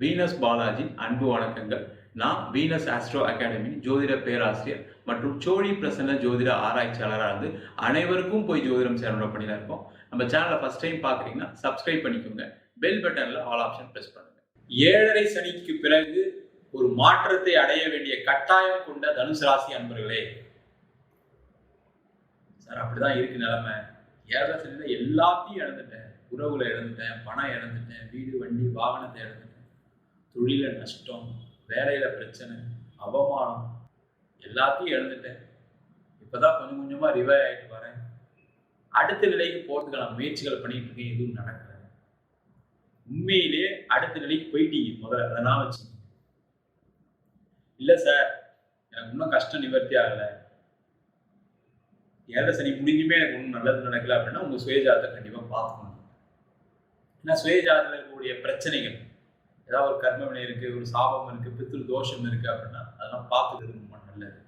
Venus Balaji அன்பு வணக்கங்கள். நான் வீனஸ் ஆஸ்ட்ரோ அகாடமி ஜோதிட பேராசிரியர் மற்றும் சோழி பிரசன்ன ஜோதிட ஆராய்ச்சியாளராக இருந்து அனைவருக்கும் போய் ஜோதிடம் சேரணும் பண்ணி தான் இருக்கோம். நம்ம சேனலை ஃபஸ்ட் டைம் பார்க்குறீங்கன்னா சப்ஸ்கிரைப் பண்ணிக்கோங்க. பெல் பட்டனில் ஆல் ஆப்ஷன் ப்ரெஸ் பண்ணுங்க. ஏழரை சனிக்கு பிறகு ஒரு மாற்றத்தை அடைய வேண்டிய கட்டாயம் கொண்ட தனுசு ராசி அன்பர்களே. சார் அப்படிதான் இருக்கு நிலைமை. ஏழரை சனியில் எல்லாத்தையும் இழந்துட்டேன். உறவுகளை இழந்துட்டேன் பணம் இழந்துட்டேன் வீடு வண்டி வாகனத்தை இழந்துட்டேன். தொழில நஷ்டம் வேலையில பிரச்சனை அவமானம் எல்லாத்தையும் இழந்துட்டேன். இப்பதான் கொஞ்சம் கொஞ்சமா ரிவை ஆயிட்டு வரேன். அடுத்த நிலைக்கு போறதுக்கான முயற்சிகள் பண்ணிட்டு இருக்கேன் எதுவும் நடக்கல. உண்மையிலேயே அடுத்த நிலைக்கு போயிட்டீங்க முதல்ல. அதை நான் வச்சு இல்ல சார் எனக்கு இன்னும் கஷ்டம் நிவர்த்தி ஆகல. ஏழை சனி முடிஞ்சுமே எனக்கு ஒன்றும் நல்லது நடக்கல அப்படின்னா உங்க சுயஜாதத்தை கண்டிப்பா பார்க்கணும் ஏன்னா சுயஜாதத்தில் இருக்கக்கூடிய பிரச்சனைகள் ஏதாவது ஒரு கர்ம வினை இருக்கு ஒரு சாபம் இருக்கு பித்ரு தோஷம் இருக்கு அப்படின்னா அதெல்லாம் பார்த்துக்கிறது ரொம்ப நல்லது.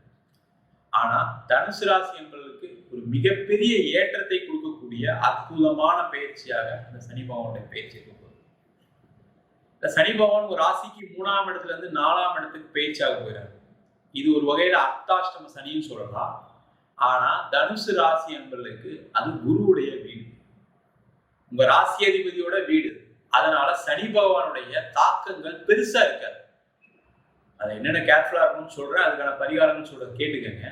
ஆனா தனுசு ராசி என்பதற்கு ஒரு மிகப்பெரிய ஏற்றத்தை கொடுக்கக்கூடிய அற்புதமான பயிற்சியாக இந்த சனி பகவானுடைய பயிற்சி இருக்க இந்த சனி பகவான் ஒரு ராசிக்கு மூணாம் இடத்துல இருந்து நாலாம் இடத்துக்கு பயிற்சியாக போயிறாரு. இது ஒரு வகையில அர்த்தாஷ்டம சனின்னு சொல்லலாம். ஆனா தனுசு ராசி என்பதற்கு அது குருவுடைய வீடு. உங்க ராசி அதிபதியோட வீடு. அதனால சனி பகவானுடைய தாக்கங்கள் பெருசா இருக்காது. அது என்னென்ன கேர்ஃபுல்லா இருக்கணும்னு சொல்றேன் அதுக்கான பரிகாரம்னு சொல்ற கேட்டுக்கங்க.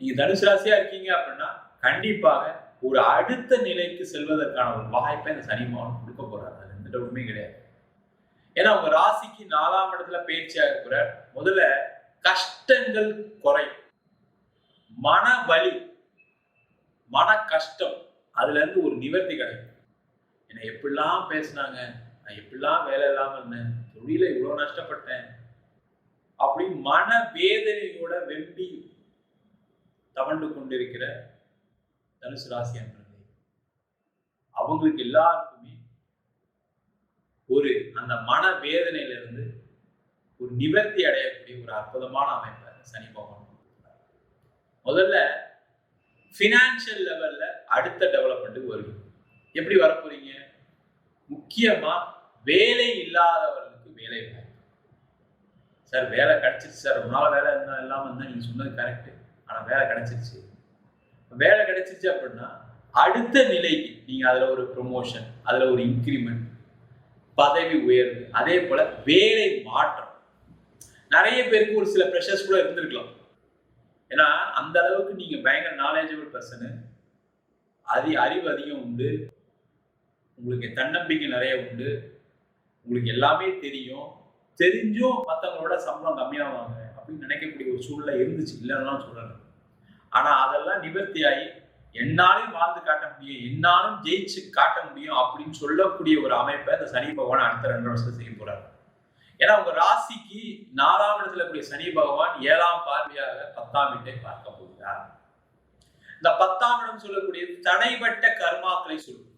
நீங்க தனுசு ராசியா இருக்கீங்க அப்படின்னா கண்டிப்பாக ஒரு அடுத்த நிலைக்கு செல்வதற்கான ஒரு வாய்ப்பை இந்த சனி பகவான் கொடுக்க போறாரு. அது எந்த டவுட்டுமே கிடையாது. ஏன்னா உங்க ராசிக்கு நாலாம் இடத்துல பயிற்சியாக இருக்கிறார் முதல்ல கஷ்டங்கள் குறையும். மன வலி மன கஷ்டம் அதுல இருந்து ஒரு நிவர்த்தி கிடைக்கும். என்னை எப்படிலாம் பேசினாங்க? நான் எப்படிலாம் வேலை இல்லாமல் இருந்தேன்? தொழில இவ்வளோ நஷ்டப்பட்டேன். அப்படி மன வேதனையோட வெம்பி தவண்டு கொண்டிருக்கிற தனுசு ராசி அன்பர்களே அவங்களுக்கு எல்லாருக்குமே ஒரு அந்த மன வேதனையில இருந்து ஒரு நிவர்த்தி அடையக்கூடிய ஒரு அற்புதமான அமைப்பை சனி பகவான் முதல்ல ஃபினான்ஷியல் லெவலில் அடுத்த டெவலப்மெண்ட்டுக்கு வருவீங்க. எப்படி வரப்போறீங்க? முக்கியமா வேலை இல்லாதவர்களுக்கு வேலை வாய்ப்பு. சார் வேலை கிடைச்சிருச்சு சார். ரொம்ப நாள் வேலை இருந்தால் இல்லாமல் இருந்தால் நீங்கள் சொன்னது கரெக்டு ஆனால் வேலை கிடைச்சிருச்சு. வேலை கிடைச்சிருச்சு அப்படின்னா அடுத்த நிலைக்கு நீங்கள் அதில் ஒரு ப்ரொமோஷன் அதில் ஒரு இன்க்ரிமெண்ட் பதவி உயர்வு அதே போல் வேலை மாற்றம். நிறைய பேருக்கு ஒரு சில ப்ரெஷர்ஸ் கூட இருந்திருக்கலாம். ஏன்னா அந்த அளவுக்கு நீங்கள் பயங்கர நாலேஜபிள் பர்சனு அதி அறிவு அதிகம் உண்டு. உங்களுக்கு தன்னம்பிக்கை நிறைய உண்டு. உங்களுக்கு எல்லாமே தெரியும். தெரிஞ்சும் மற்றவங்களோட சம்பளம் கம்மியாவாங்க அப்படின்னு நினைக்கக்கூடிய ஒரு சூழ்நிலை இருந்துச்சு. இல்லைன்னா சொல்லணும் ஆனால் அதெல்லாம் நிவர்த்தி ஆகி என்னாலும் வாழ்ந்து காட்ட முடியும் என்னாலும் ஜெயிச்சு காட்ட முடியும் அப்படின்னு சொல்லக்கூடிய ஒரு அமைப்பை இந்த சனி பகவான் அடுத்த ரெண்டு வருஷம் செய்ய போறாரு. ஏன்னா உங்க ராசிக்கு நாலாம் இடத்துல கூடிய சனி பகவான் ஏழாம் பார்வையாக பத்தாம் வீட்டை பார்க்க போகிறார். இந்த பத்தாம் இடம் சொல்லக்கூடிய தடைபட்ட கர்மாக்களை சொல்லும்.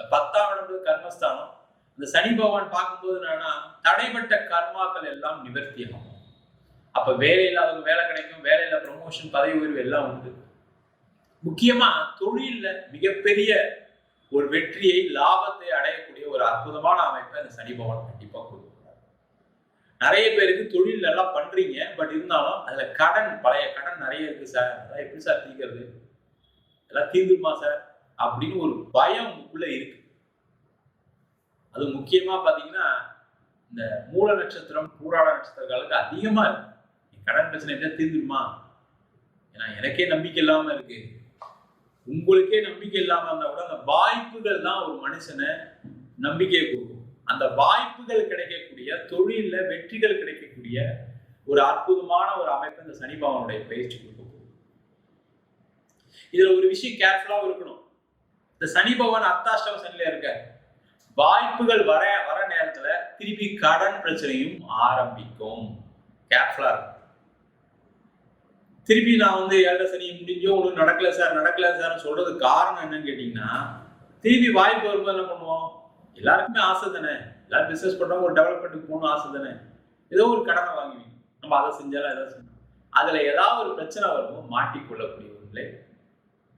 இந்த பத்தாம் இடம் கர்மஸ்தானம் இந்த சனி பகவான் பார்க்கும்போது என்னன்னா தடைப்பட்ட கர்மாக்கள் எல்லாம் நிவர்த்தி ஆகும் அப்ப வேலை இல்லாதவங்க வேலை கிடைக்கும் வேலையில ப்ரொமோஷன் பதவி உயர்வு எல்லாம் உண்டு. முக்கியமா தொழில்ல மிகப்பெரிய ஒரு வெற்றியை லாபத்தை அடையக்கூடிய ஒரு அற்புதமான அமைப்பை இந்த சனி பகவான் கண்டிப்பா நிறைய பேருக்கு தொழில் எல்லாம் பண்றீங்க பட் இருந்தாலும் அதுல கடன் பழைய கடன் நிறைய இருக்கு சார். அதெல்லாம் எப்படி சார் தீர்க்கிறது? எல்லாம் தீர்ந்துருமா சார்? அப்படின்னு ஒரு பயம் உள்ள இருக்கு. அது முக்கியமா பாத்தீங்கன்னா இந்த மூல நட்சத்திரம் பூராட நட்சத்திரங்களுக்கு அதிகமா இருக்கு. கடன் பிரச்சனை எப்படியா தீர்ந்துருமா? ஏன்னா எனக்கே நம்பிக்கை இல்லாம இருக்கு. உங்களுக்கே நம்பிக்கை இல்லாம இருந்தா கூட அந்த வாய்ப்புகள் தான் ஒரு மனுஷனை நம்பிக்கையை கொடுக்கும். அந்த வாய்ப்புகள் கிடைக்கக்கூடிய தொழில வெற்றிகள் கிடைக்கக்கூடிய ஒரு அற்புதமான ஒரு அமைப்பு இந்த சனி பகவானுடைய பயிற்சி கொடுக்கும் இதுல ஒரு விஷயம் கேர்ஃபுல்லாவும் இருக்கணும். இந்த சனி பகவான் அர்த்தாஷ்டம சனில இருக்க வாய்ப்புகள் வர வர நேரத்துல திருப்பி கடன் பிரச்சனையும் ஆரம்பிக்கும். கேர்ஃபுல்லா இருக்கும் திருப்பி நான் வந்து ஏழரை சனி முடிஞ்சோ ஒன்றும் நடக்கல சார் நடக்கல சார் சொல்றது காரணம் என்னன்னு கேட்டீங்கன்னா திருப்பி வாய்ப்பு வரும்போது என்ன பண்ணுவோம்? எல்லாருக்குமே ஆசை தானே? எல்லாரும் பிசினஸ் பண்றவங்க ஒரு டெவலப்மெண்ட்டுக்கு போகணும் ஆசை தானே? ஏதோ ஒரு கடனை வாங்குவீங்க நம்ம அதை செஞ்சாலும் ஏதாவது செஞ்சோம் அதுல ஏதாவது ஒரு பிரச்சனை வருமோ மாட்டிக்கொள்ளக்கூடிய ஒரு நிலை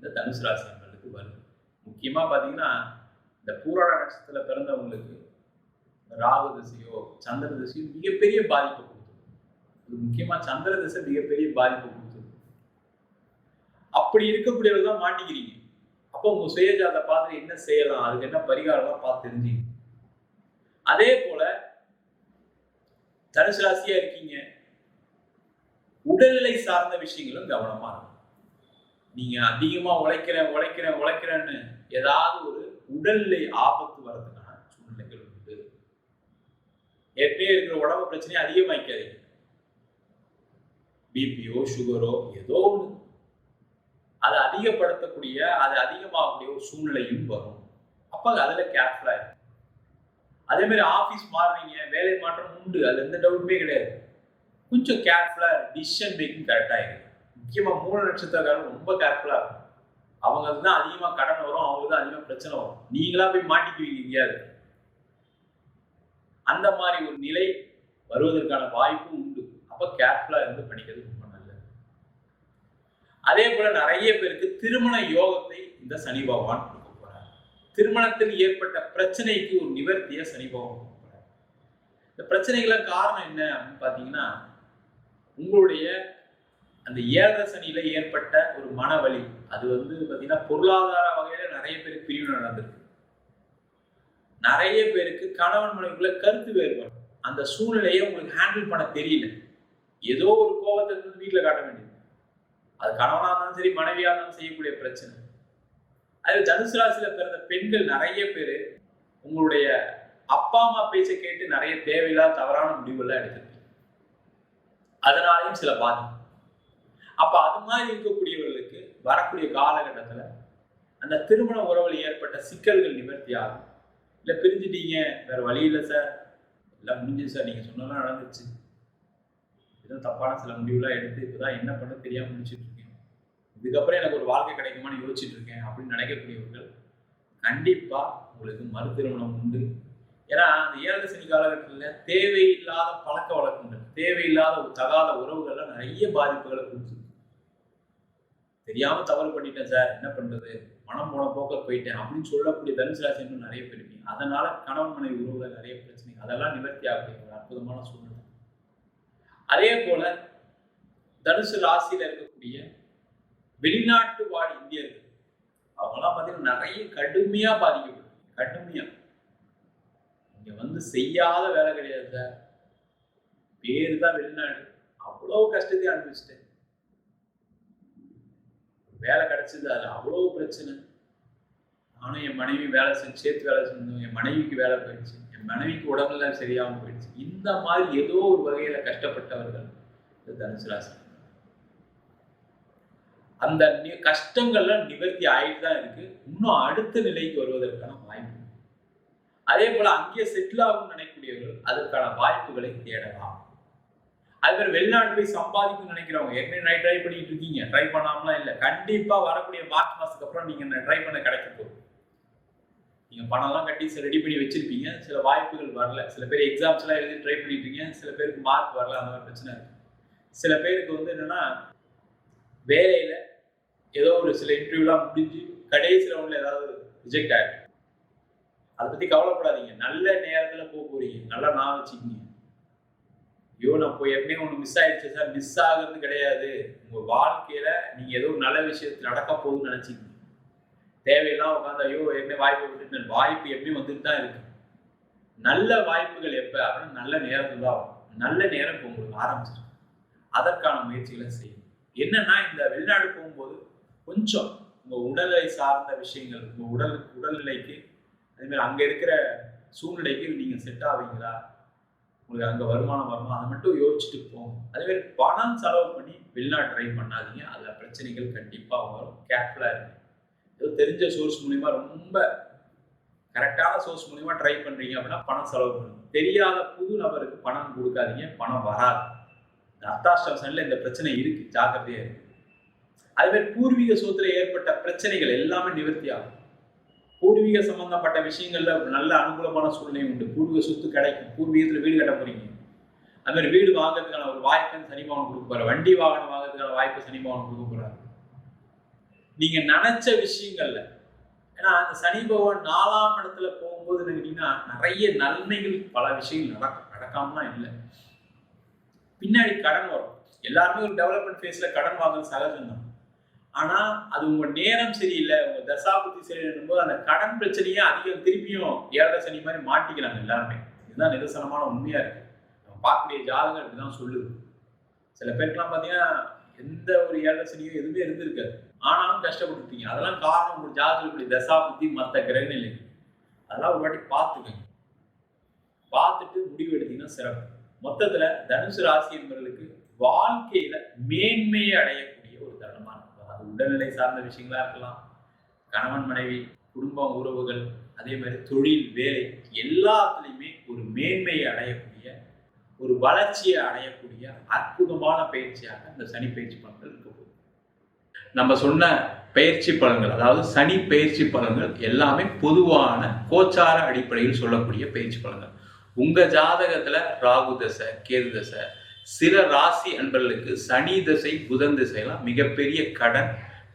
இந்த தனுசு ராசி வருது. முக்கியமா பாத்தீங்கன்னா இந்த பூராட நட்சத்திரத்தில் பிறந்தவங்களுக்கு ராகு திசையோ சந்திர திசையோ மிகப்பெரிய பாதிப்பை கொடுத்துரும். இது முக்கியமா சந்திர திசை மிகப்பெரிய பாதிப்பை கொடுத்துரும். அப்படி இருக்கக்கூடியவர்கள் தான் மாட்டிக்கிறீங்க. அப்போ உங்க சுயஜாத பார்த்து என்ன செய்யலாம்? அதுக்கு என்ன பரிகாரம்லாம் பார்த்து தெரிஞ்சுங்க அதே போல தனுசு ராசியா இருக்கீங்க. உடல்நிலை சார்ந்த விஷயங்களும் கவனமா இருக்கும் நீங்க அதிகமா உழைக்கிறேன் உழைக்கிறேன் உழைக்கிறேன்னு ஏதாவது ஒரு உடல்நிலை ஆபத்து வர்றதுக்கான சூழ்நிலைகள் உண்டு. ஏற்கனவே இருக்கிற உடம்பு பிரச்சனையை அதிகமாக்காதீங்க பிபியோ சுகரோ ஏதோ ஒன்று அதை அதிகப்படுத்தக்கூடிய அது அதிகமாகக்கூடிய ஒரு சூழ்நிலையும் வரும். அப்ப அதுல கேர்ஃபுல்லா இருக்கும் அதே மாதிரி ஆபீஸ் மாறுறீங்க வேலை மாற்றம் உண்டு. அது எந்த டவுட்டுமே கிடையாது. கொஞ்சம் கேர்ஃபுல்லா டிசிஷன் மேக்கிங் கரெக்டாக இருக்கு முக்கியமாக மூணு நட்சத்திரக்காரன் ரொம்ப கேர்ஃபுல்லாக இருக்கும். அவங்களுக்கு தான் அதிகமாக கடன் வரும் அவங்களுக்கு தான் அதிகமாக பிரச்சனை வரும். நீங்களா போய் மாட்டிக்குவீங்க எங்கேயாவது. அந்த மாதிரி ஒரு நிலை வருவதற்கான வாய்ப்பும் உண்டு. அப்போ கேர்ஃபுல்லாக இருந்து படிக்கிறது ரொம்ப நல்லது. அதே போல நிறைய பேருக்கு திருமண யோகத்தை இந்த சனி பகவான் கொடுக்க போறார். திருமணத்தில் ஏற்பட்ட பிரச்சனைக்கு ஒரு நிவர்த்திய சனி பகவான் கொடுக்க போறார். இந்த பிரச்சனைகளை காரணம் என்ன அப்படின்னு பார்த்தீங்கன்னா உங்களுடைய அந்த ஏழரை சனியில ஏற்பட்ட ஒரு மனவழி அது வந்து பார்த்தீங்கன்னா பொருளாதார வகையில நிறைய பேருக்கு பிரிவு நடந்திருக்கு. நிறைய பேருக்கு கணவன் மனைவிக்குள்ள கருத்து வேறுபாடு. அந்த சூழ்நிலையை உங்களுக்கு ஹேண்டில் பண்ண தெரியல. ஏதோ ஒரு கோபத்தை இருந்து வீட்டில் காட்ட வேண்டியது. அது கணவனாக இருந்தாலும் சரி மனைவியாக இருந்தாலும் செய்யக்கூடிய பிரச்சனை. அது தனுசு ராசியில பிறந்த பெண்கள் நிறைய பேர் உங்களுடைய அப்பா அம்மா பேச்சை கேட்டு நிறைய தேவையில்லாத தவறான முடிவுகள்லாம் எடுத்திருப்பீங்க. அதனாலையும் சில பாதிப்பு. அப்ப அது மாதிரி இருக்கக்கூடியவர்களுக்கு வரக்கூடிய காலகட்டத்துல அந்த திருமண உறவில் ஏற்பட்ட சிக்கல்கள் நிவர்த்தி ஆகும். இல்ல பிரிஞ்சுட்டீங்க வேற வழி இல்லை சார் எல்லாம் முடிஞ்சது சார் நீங்க சொன்னதெல்லாம் நடந்துச்சு ஏதோ தப்பான சில முடிவுலாம் எடுத்து இப்பதான் என்ன பண்ண தெரியாம முடிச்சுட்டு இருக்கேன். இதுக்கப்புறம் எனக்கு ஒரு வாழ்க்கை கிடைக்குமான்னு யோசிச்சுட்டு இருக்கேன் அப்படின்னு நினைக்கக்கூடியவர்கள் கண்டிப்பா உங்களுக்கு மறு திருமணம் உண்டு. ஏன்னா அந்த ஏழரை சனி காலகட்டத்தில் தேவையில்லாத பழக்க வழக்கங்கள் தேவையில்லாத ஒரு தகாத உறவுகள்லாம் நிறைய பாதிப்புகளை கொடுத்துருக்கு தெரியாம தவறு பண்ணிட்டேன் சார். என்ன பண்றது? மனம் போன போக்க போயிட்டேன் அப்படின்னு சொல்லக்கூடிய தனுசு ராசி இன்னும் நிறைய பேர் இருக்கீங்க. அதனால கணவன் மனைவி உறவுல நிறைய பிரச்சனை அதெல்லாம் நிவர்த்தி ஆகக்கூடிய ஒரு அற்புதமான சூழ்நிலை. அதே போல தனுசு ராசியில இருக்கக்கூடிய வெளிநாட்டு வாழ் இந்தியர்கள் அவங்கெல்லாம் பார்த்தீங்கன்னா நிறைய கடுமையா பாதிக்கப்படும் கடுமையா. இங்க வந்து செய்யாத வேலை கிடையாது சார். பேரு தான் வெளிநாடு. அவ்வளவு கஷ்டத்தையும் அனுபவிச்சிட்டேன். வேலை கிடைச்சது அதில் அவ்வளோ பிரச்சனை. நானும் என் மனைவி வேலை செஞ்சு சேர்த்து வேலை செஞ்சோம். என் மனைவிக்கு வேலை போயிடுச்சு. என் மனைவிக்கு உடம்புல சரியாகவும் போயிடுச்சு. இந்த மாதிரி ஏதோ ஒரு வகையில் கஷ்டப்பட்டவர்கள் இந்த தனுசு ராசி. அந்த கஷ்டங்கள்லாம் நிவர்த்தி ஆகிட்டு தான் இருக்கு. இன்னும் அடுத்த நிலைக்கு வருவதற்கான வாய்ப்பு. அதே போல அங்கேயே செட்டில் ஆகும்னு நினைக்கக்கூடியவர்கள் அதற்கான வாய்ப்புகளை தேடலாம். அது மாதிரி வெளிநாடு போய் சம்பாதிக்கணும்னு நினைக்கிறவங்க ஏற்கனவே ட்ரை பண்ணிட்டு இருக்கீங்க. ட்ரை பண்ணாமலாம் இல்லை. கண்டிப்பா வரக்கூடிய மார்ச் மாசத்துக்கு அப்புறம் நீங்க ட்ரை பண்ண கிடைக்க போகுது நீங்க பணம்லாம் கட்டி ரெடி பண்ணி வச்சிருப்பீங்க. சில வாய்ப்புகள் வரல. சில பேர் எக்ஸாம்ஸ் எல்லாம் எழுதி ட்ரை பண்ணிட்டு இருக்கீங்க. சில பேருக்கு மார்க் வரல. அந்த மாதிரி பிரச்சனை இருக்கு. சில பேருக்கு வந்து என்னன்னா வேலையில ஏதோ ஒரு சில இன்டர்வியூலாம் முடிஞ்சு கடைசி ரவுண்ட்ல ஏதாவது ரிஜெக்ட் ஆயிருக்கு அதை பத்தி கவலைப்படாதீங்க. நல்ல நேரத்துல போக போறீங்க. நல்லா நான் வச்சுக்கிங்க. ஐயோ நான் போய் எப்படியும் ஒன்று மிஸ் ஆயிடுச்சு சார் மிஸ் ஆகுறது கிடையாது. உங்கள் வாழ்க்கையில் நீங்கள் ஏதோ நல்ல விஷயத்துல நடக்க போகுதுன்னு நினைச்சிக்கங்க தேவையெல்லாம் உட்காந்து ஐயோ என்ன வாய்ப்பு விட்டுட்டு வாய்ப்பு எப்படியும் வந்துட்டு தான் இருக்கு. நல்ல வாய்ப்புகள் எப்போ? அப்படின்னா நல்ல நேரத்தில் தான் நல்ல நேரம் இப்போ உங்களுக்கு ஆரம்பிச்சிருக்கு அதற்கான முயற்சிகளை செய்யும் என்னன்னா இந்த வெளிநாடு போகும்போது கொஞ்சம் உங்கள் உடலை சார்ந்த விஷயங்கள் உங்கள் உடல் உடல்நிலைக்கு அதேமாதிரி அங்கே இருக்கிற சூழ்நிலைக்கு நீங்கள் செட் ஆவீங்களா? உங்களுக்கு அங்கே வருமானம் வருமா? அதை மட்டும் யோசிச்சுட்டு போங்க. அதே பணம் செலவு பண்ணி வெளிநாடு ட்ரை பண்ணாதீங்க. அதில் பிரச்சனைகள் கண்டிப்பாக வரும். கேர்ஃபுல்லாக இருங்க. ஏதோ தெரிஞ்ச சோர்ஸ் மூலிமா ரொம்ப கரெக்டான சோர்ஸ் மூலிமா ட்ரை பண்ணுறீங்க அப்படின்னா பணம் செலவு பண்ணுங்க. தெரியாத புது நபருக்கு பணம் கொடுக்காதீங்க. பணம் வராது. இந்த அர்த்தாஷ்டம் இந்த பிரச்சனை இருக்குது ஜாக்கிரதையாக இருக்குது அதுமாதிரி பூர்வீக சொத்துல ஏற்பட்ட பிரச்சனைகள் எல்லாமே நிவர்த்தி ஆகும். பூர்வீக சம்பந்தப்பட்ட விஷயங்கள்ல நல்ல அனுகூலமான சூழ்நிலை உண்டு. பூர்வீக சொத்து கிடைக்கும். பூர்வீகத்துல வீடு கட்ட போறீங்க. அது மாதிரி வீடு வாங்குறதுக்கான ஒரு வாய்ப்பை சனிபவன் கொடுக்க போறாரு. வண்டி வாகனம் வாங்குறதுக்கான வாய்ப்பு சனிபவன் கொடுக்க போறாரு. நீங்க நினைச்ச விஷயங்கள்ல ஏன்னா அந்த சனி பகவான் நாலாம் இடத்துல போகும்போது நினைக்கிட்டீங்கன்னா நிறைய நன்மைகள் பல விஷயங்கள் நடக்கும் நடக்காமலாம் இல்லை. பின்னாடி கடன் வரும். எல்லாருமே ஒரு டெவலப்மெண்ட் ஃபேஸ்ல கடன் வாங்குறது சகஜம் தான் ஆனா அது உங்க நேரம் சரியில்லை உங்க தசாபுத்தி சரியில்லைன்னும் போது அந்த கடன் பிரச்சனையே அதிகம் திருப்பியும் ஏழரை சனி மாதிரி மாட்டிக்கிறாங்க எல்லாருமே. இதுதான் நிதர்சனமான உண்மையா இருக்கு. நம்ம பார்க்கக்கூடிய ஜாதகம் இப்படிதான் சொல்லுது. சில பேருக்குலாம் பார்த்தீங்கன்னா எந்த ஒரு ஏழரை சனியும் எதுவுமே இருந்திருக்காது. ஆனாலும் கஷ்டப்பட்டுருப்பீங்க அதெல்லாம் காரணம் உங்க ஜாதகம் இப்படி தசாபுத்தி மற்ற கிரகநிலை அதெல்லாம் ஒரு வாட்டி பார்த்துக்கங்க. பார்த்துட்டு முடிவு எடுத்தீங்கன்னா சிறப்பு. மொத்தத்துல தனுசு ராசி என்பவர்களுக்கு வாழ்க்கையில மேன்மையை அடையக்கூடிய ஒரு தருணமா உடல்நிலை சார்ந்த விஷயங்களா இருக்கலாம். கணவன் மனைவி குடும்பம் உறவுகள் அதே மாதிரி தொழில் வேலை எல்லாத்துலேயுமே ஒரு மேன்மையை அடையக்கூடிய ஒரு வளர்ச்சியை அடையக்கூடிய அற்புதமான பயிற்சியாக இந்த சனி பயிற்சி பலன்கள் இருக்க போகுது. நம்ம சொன்ன பயிற்சி பலன்கள் அதாவது சனி பயிற்சி பலன்கள் எல்லாமே பொதுவான கோச்சார அடிப்படையில் சொல்லக்கூடிய பயிற்சி பலன்கள். உங்க ஜாதகத்துல ராகு தசை கேது தசை சில ராசி அன்பர்களுக்கு சனி தசை புதன் திசையெல்லாம் மிகப்பெரிய கடன்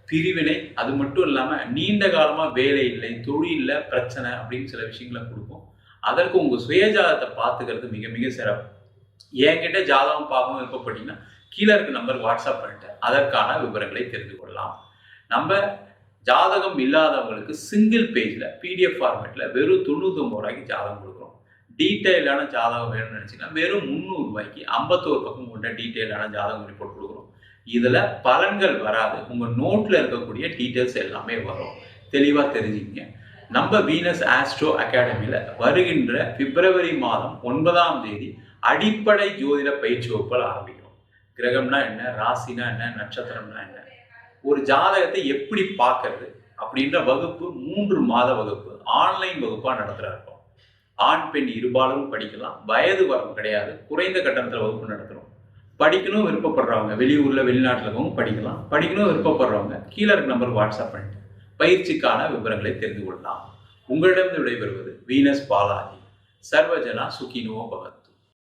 பிரிவினை. அது மட்டும் இல்லாமல் நீண்ட காலமாக வேலை இல்லை தொழிலில் பிரச்சனை அப்படின்னு சில விஷயங்களை கொடுக்கும். அதற்கு உங்கள் சுயஜாதத்தை பார்த்துக்கிறது மிக மிக சிறப்பு. என்கிட்ட ஜாதகம் பார்க்கணும் விருப்பப்பட்டீங்கன்னா கீழே இருக்க நம்பர் வாட்ஸ்அப் பண்ணிட்டு அதற்கான விவரங்களை தெரிந்து கொள்ளலாம். நம்ம ஜாதகம் இல்லாதவங்களுக்கு சிங்கிள் பேஜில் பிடிஎஃப் ஃபார்மேட்டில் வெறும் தொண்ணூத்தொம்பது ரூபாய்க்கு ஜாதகம் கொடுக்கும் டீட்டெயிலான ஜாதகம் வேணும்னு நினச்சிங்கன்னா வெறும் முந்நூறு ரூபாய்க்கு ஐம்பத்தோரு பக்கம் கொண்ட டீட்டெயிலான ஜாதகம் ரிப்போர்ட் கொடுக்குறோம் இதில் பலன்கள் வராது. உங்கள் நோட்டில் இருக்கக்கூடிய டீட்டெயில்ஸ் எல்லாமே வரும். தெளிவாக தெரிஞ்சுக்கங்க. நம்ம வீனஸ் ஆஸ்ட்ரோ அகாடமியில் வருகின்ற பிப்ரவரி மாதம் ஒன்பதாம் தேதி அடிப்படை ஜோதிட பயிற்சி வகுப்புகள் ஆரம்பிக்கிறோம் கிரகம்னா என்ன? ராசினா என்ன? நட்சத்திரம்னா என்ன? ஒரு ஜாதகத்தை எப்படி பார்க்கறது? அப்படின்ற வகுப்பு மூன்று மாத வகுப்பு. ஆன்லைன் வகுப்பாக நடத்துகிற ஆண் பெண் இருபாலும் படிக்கலாம். வயது வரம் கிடையாது. குறைந்த கட்டணத்தில் வகுப்பு நடத்துகிறோம் படிக்கணும் விருப்பப்படுறவங்க. வெளியூரில் வெளிநாட்டில் இருக்கவங்க படிக்கலாம். படிக்கணும் விருப்பப்படுறவங்க. கீழே இருக்க நம்பர் வாட்ஸ்அப் பண்ணிட்டு பயிற்சிக்கான விவரங்களை தெரிந்து கொள்ளலாம். உங்களிடம் விடைபெறுவது வீனஸ் பாலாஜி. சர்வஜனா சுகினோ பகத்.